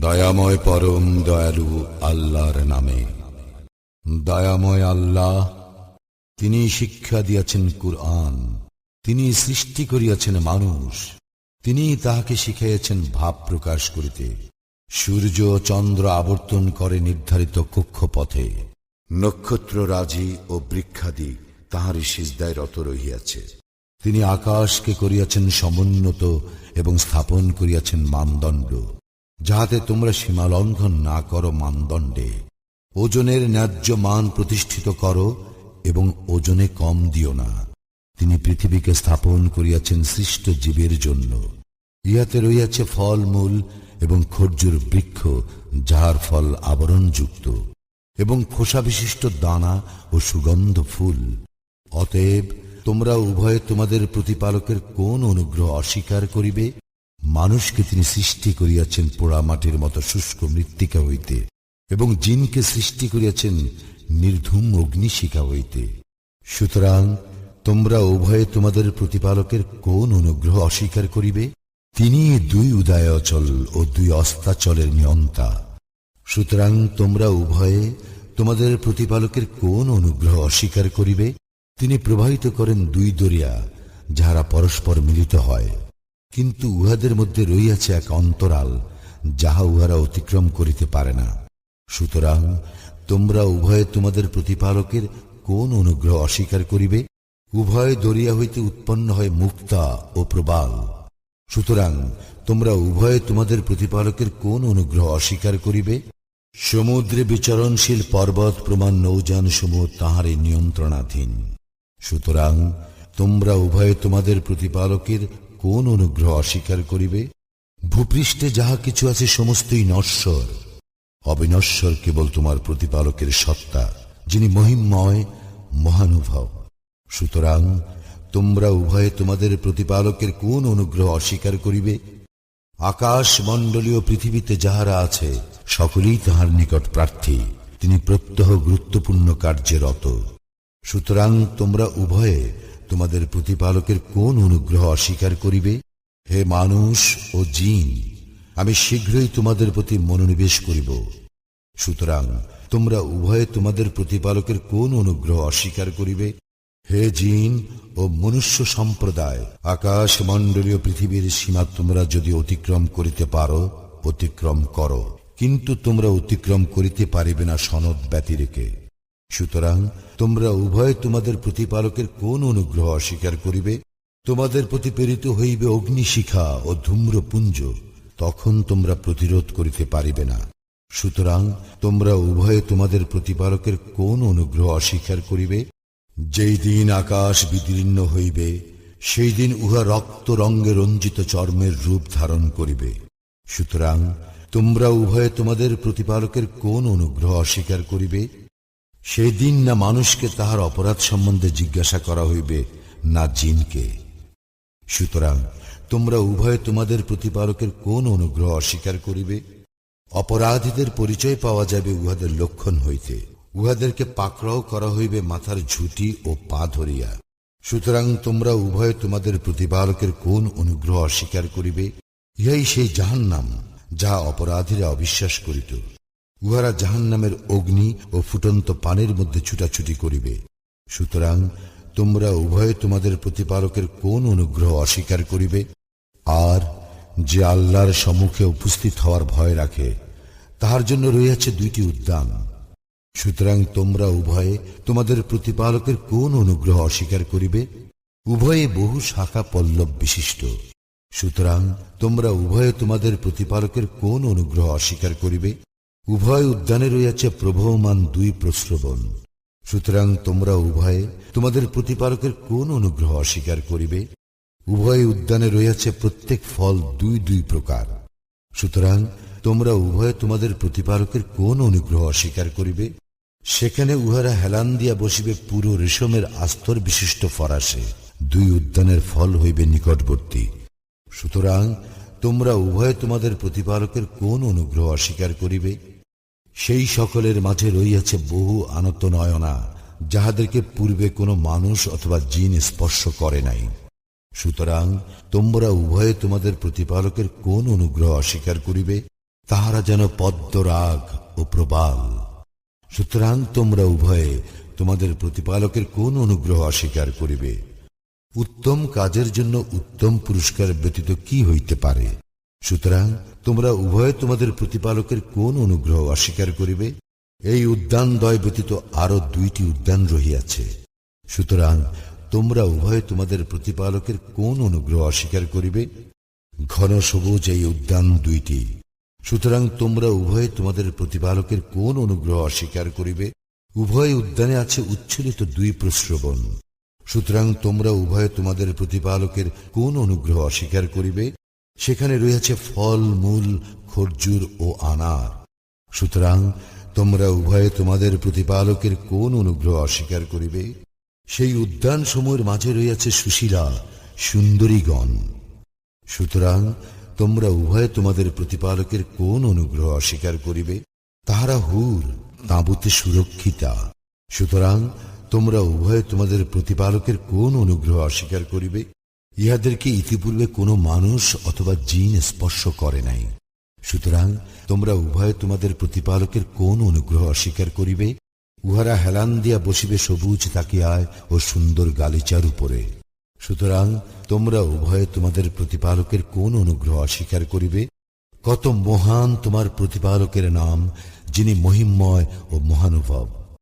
দয়াময় পরম দয়ালু আল্লাহর নামে। দয়াময় আল্লাহ, তিনি শিক্ষা দিয়াছেন কুরআন, তিনি সৃষ্টি করিয়াছেন মানুষ, তিনি তাহাকে শিখাইয়াছেন ভাব প্রকাশ করিতে। সূর্য চন্দ্র আবর্তন করে নির্ধারিত কক্ষপথে। নক্ষত্র রাজি ও বৃক্ষাদি তাহারই সিজদায় রত রহিয়াছে। তিনি আকাশকে করিয়াছেন সমুন্নত এবং স্থাপন করিয়াছেন মানদণ্ড। যাহাতে তোমরা সীমা লঙ্ঘন না করো মানদণ্ডে। ওজনের ন্যায্য মান প্রতিষ্ঠিত করো এবং ওজনে কম দিও না। তিনি পৃথিবীকে স্থাপন করিয়াছেন সৃষ্ট জীবের জন্য। ইহাতে রইয়াছে ফলমূল এবং খর্জুর বৃক্ষ, যাহার ফল আবরণযুক্ত, এবং খোসা বিশিষ্ট দানা ও সুগন্ধ ফুল। অতএব তোমরা উভয়ে তোমাদের প্রতিপালকের কোন অনুগ্রহ অস্বীকার করিবে? মানুষকে তিনি সৃষ্টি করিয়াছেন পোড়া মাটির মতো শুষ্ক মৃত্তিকা হইতে এবং জিনকে সৃষ্টি করিয়াছেন নির্ধুম অগ্নিশিখা হইতে। সুতরাং তোমরা উভয়ে তোমাদের প্রতিপালকের কোন অনুগ্রহ অস্বীকার করিবে? তিনি দুই উদয়াচল ও দুই অস্তাচলের নিয়ন্তা। সুতরাং তোমরা উভয়ে তোমাদের প্রতিপালকের কোন অনুগ্রহ অস্বীকার করিবে? তিনি প্রবাহিত করেন দুই দরিয়া, যাহারা পরস্পর মিলিত হয়। কিন্তু উহাদের মধ্যে রইয়াছে এক অন্তরাল, যাহা উহারা অতিক্রম করিতে পারে না। সুতরাং তোমরা উভয়ে তোমাদের প্রতিপালকের কোন অনুগ্রহ অস্বীকার করিবে? উভয় দরিয়া হইতে উৎপন্ন হয় মুক্তা ও প্রবাল। সুতরাং তোমরা উভয়ে তোমাদের প্রতিপালকের কোন অনুগ্রহ অস্বীকার করিবে? সমুদ্রে বিচরণশীল পর্বত প্রমাণ নৌযান সমূহ তাহারই নিয়ন্ত্রণাধীন। সুতরাং তোমরা উভয়ে তোমাদের প্রতিপালকের কোন অনুগ্রহ অস্বীকার করিবে? ভূপৃষ্ঠে যাহা কিছু আছে, সমস্তই নশ্বর। অবিনশ্বর কেবল তোমার প্রতিপালকের সত্তা, যিনি মহিমময়, মহানুভব। সুতরাং তোমরা উভয়ে তোমাদের প্রতিপালকের কোন অনুগ্রহ অস্বীকার করিবে? আকাশ মণ্ডলীয় পৃথিবীতে যাহারা আছে, সকলেই তাহার নিকট প্রার্থী, তিনি প্রত্যহ গুরুত্বপূর্ণ কার্যে রত সুতরাং তোমরা উভয়ে তোমাদের প্রতিপালকের কোন অনুগ্রহ অস্বীকার করিবে? হে মানুষ ও জিন, আমি শীঘ্রই তোমাদের প্রতি মনোনিবেশ করিব। সুতরাং তোমরা উভয়ে তোমাদের প্রতিপালকের কোন অনুগ্রহ অস্বীকার করিবে? হে জিন ও মনুষ্য সম্প্রদায় আকাশ মণ্ডলীয় পৃথিবীর সীমা তোমরা যদি অতিক্রম করিতে পারো, অতিক্রম করো। কিন্তু তোমরা অতিক্রম করিতে পারিবে না সনদ ব্যতিরেকে। সুতরাং তোমরা উভয় তোমাদের প্রতিপালকের কোন অনুগ্রহ অস্বীকার করিবে? তোমাদের প্রতি প্রেরিত হইবে অগ্নিশিখা ও ধূম্রপুঞ্জ, তখন তোমরা প্রতিরোধ করিতে পারিবে না। সুতরাং তোমরা উভয়ে তোমাদের প্রতিপালকের কোন অনুগ্রহ অস্বীকার করিবে? যেই দিন আকাশ বিদীর্ণ হইবে, সেই দিন উহা রক্ত রঙ্গে রঞ্জিত চর্মের রূপ ধারণ করিবে। সুতরাং তোমরা উভয়ে তোমাদের প্রতিপালকের কোন অনুগ্রহ অস্বীকার করিবে? সেই দিন না মানুষকে তাহার অপরাধ সম্বন্ধে জিজ্ঞাসা করা হইবে, না জিনকে। সুতরাং তোমরা উভয়ে তোমাদের প্রতিপালকের কোন অনুগ্রহ অস্বীকার করিবে? অপরাধীদের পরিচয় পাওয়া যাবে উহাদের লক্ষণ হইতে। উহাদেরকে পাকড়াও করা হইবে মাথার ঝুঁটি ও পা ধরিয়া। সুতরাং তোমরা উভয়ে তোমাদের প্রতিপালকের কোন অনুগ্রহ অস্বীকার করিবে? ইহাই সেই জাহান্নাম, যাহা অপরাধীরা অবিশ্বাস করিত। উহারা জাহান্নামের অগ্নি ও ফুটন্ত পানের মধ্যে ছুটাছুটি করিবে। সুতরাং তোমরা উভয়ে তোমাদের প্রতিপালকের কোন অনুগ্রহ অস্বীকার করিবে? আর যে আল্লাহর সম্মুখে উপস্থিত হওয়ার ভয় রাখে, তাহার জন্য রয়েছে দুইটি উদ্যান। সুতরাং তোমরা উভয়ে তোমাদের প্রতিপালকের কোন অনুগ্রহ অস্বীকার করিবে? উভয়ে বহু শাখা পল্লব বিশিষ্ট। সুতরাং তোমরা উভয়ে তোমাদের প্রতিপালকের কোন অনুগ্রহ অস্বীকার করিবে? উভয় উদ্যানে রয়েছে প্রবহমান দুই প্রশ্রবণ সুতরাং তোমরা উভয়ে তোমাদের প্রতিপালকের কোন অনুগ্রহ অস্বীকার করিবে? উভয় উদ্যানে রয়েছে প্রত্যেক ফল দুই দুই প্রকার। সুতরাং তোমরা উভয়ে তোমাদের প্রতিপালকের কোন অনুগ্রহ অস্বীকার করিবে? সেখানে উহারা হেলান দিয়া বসিবে পুরো রেশমের আস্তর বিশিষ্ট ফরাসে। দুই উদ্যানের ফল হইবে নিকটবর্তী। সুতরাং তোমরা উভয়ে তোমাদের প্রতিপালকের কোন অনুগ্রহ অস্বীকার করিবে? সেই সকলের মাঝে রইয়াছে বহু আনত নয়না যাহাদেরকে পূর্বে কোনো মানুষ অথবা জিন স্পর্শ করে নাই। সুতরাং তোমরা উভয়ে তোমাদের প্রতিপালকের কোন অনুগ্রহ অস্বীকার করিবে? তাহারা যেন পদ্মরাগ ও প্রবাল। সুতরাং তোমরা উভয়ে তোমাদের প্রতিপালকের কোন অনুগ্রহ অস্বীকার করিবে? উত্তম কাজের জন্য উত্তম পুরস্কার ব্যতীত কি হইতে পারে? সুতরাং তোমরা উভয়ে তোমাদের প্রতিপালকের কোন অনুগ্রহ অস্বীকার করিবে? এই উদ্যান দয় ব্যতীত আরও দুইটি উদ্যান রহিয়াছে। সুতরাং তোমরা উভয়ে তোমাদের প্রতিপালকের কোন অনুগ্রহ অস্বীকার করিবে? ঘন সবুজ এই উদ্যান দুইটি। সুতরাং তোমরা উভয়ে তোমাদের প্রতিপালকের কোন অনুগ্রহ অস্বীকার করিবে? উভয় উদ্যানে আছে উচ্ছলিত দুই প্রশ্রবণ সুতরাং তোমরা উভয়ে তোমাদের প্রতিপালকের কোন অনুগ্রহ অস্বীকার করিবে? সেখানে রয়েছে ফল, মূল, খরজুর ও আনার। সুতরাং তোমরা উভয়ে তোমাদের প্রতিপালকের কোন অনুগ্রহ অস্বীকার করিবে? সেই উদ্যান সমূহের মাঝে রয়েছে সুশীলা, সুন্দরীগণ। সুতরাং তোমরা উভয়ে তোমাদের প্রতিপালকের কোন অনুগ্রহ অস্বীকার করিবে? তাহারা হুর, তাঁবুতে সুরক্ষিতা। সুতরাং তোমরা উভয়ে তোমাদের প্রতিপালকের কোন অনুগ্রহ অস্বীকার করিবে? ইহাদেরকে ইতিপূর্বে কোনো মানুষ অথবা জিন স্পর্শ করে নাই। সুতরাং তোমরা উভয়ে তোমাদের প্রতিপালকের কোন অনুগ্রহ অস্বীকার করিবে? উহারা হেলান দিয়া বসিবে সবুজ তাকিয়ায় ও সুন্দর গালিচার উপরে। সুতরাং তোমরা উভয়ে তোমাদের প্রতিপালকের কোন অনুগ্রহ অস্বীকার করিবে? কত মহান তোমার প্রতিপালকের নাম, যিনি মহিমময় ও মহানুভব।